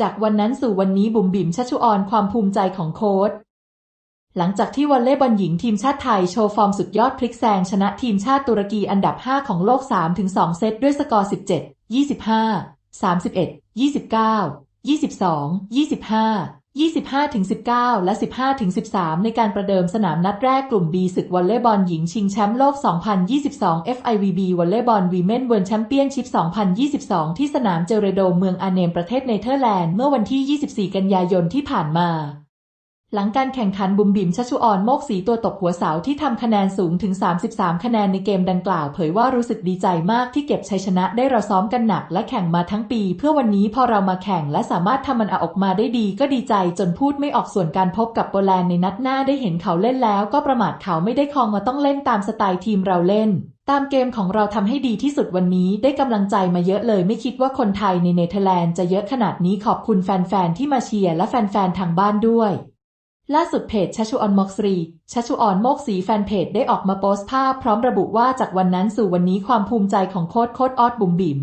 จากวันนั้นสู่วันนี้บุ๋มบิ๋มชัชชุออนความภูมิใจของโค้ชหลังจากที่วอลเลย์บอลหญิงทีมชาติไทยโชว์ฟอร์มสุดยอดพลิกแซงชนะทีมชาติตุรกีอันดับ 5 ของโลก 3-2 เซตด้วยสกอร์ 17 25 31 29 22 25 25ถึง19 และ 15ถึง13 ในการประเดิมสนามนัดแรกกลุ่ม B ศึกวอลเลย์บอลหญิงชิงแชมป์โลก 2022 FIVB วอลเลย์บอลวีเมนเวิลด์แชมเปี้ยนชิพ 2022 ที่สนามเจเรโดเมืองอาเนมประเทศเนเธอร์แลนด์เมื่อวันที่ 24 กันยายนที่ผ่านมา หลังการแข่งขันบุมบิมชัชชุออนโมกสีตัวตกหัวเสาที่ทำคะแนนสูงถึง 33 คะแนนในเกมดังกล่าวเผยว่ารู้สึกดีใจมากที่เก็บชัยชนะได้เราซ้อมกันหนักและแข่งมาทั้งปี เพื่อวันนี้พอเรามาแข่งและสามารถทำมันออกมาได้ดีก็ดีใจจนพูดไม่ออกส่วนการพบกับโปแลนด์ในนัดหน้าได้เห็นเขาเล่นแล้ว ก็ประมาทเขาไม่ได้คองมาต้องเล่นตามสไตล์ทีมเราเล่นตามเกมของเราทำให้ดีที่สุดวันนี้ได้กำลังใจมาเยอะเลยไม่คิดว่าคนไทยในเนเธอร์แลนด์จะเยอะขนาดนี้ขอบคุณแฟนๆที่มาเชียร์และแฟนๆทางบ้านด้วย ล่าสุดเพจชัชชุออนมอกสรีชัชชุออนโมกสีแฟนเพจได้ออกมาโพสต์ภาพพร้อมระบุว่าจากวันนั้นสู่วันนี้ความภูมิใจของโค้ดโค้ดออสบุ๋มบิ๋ม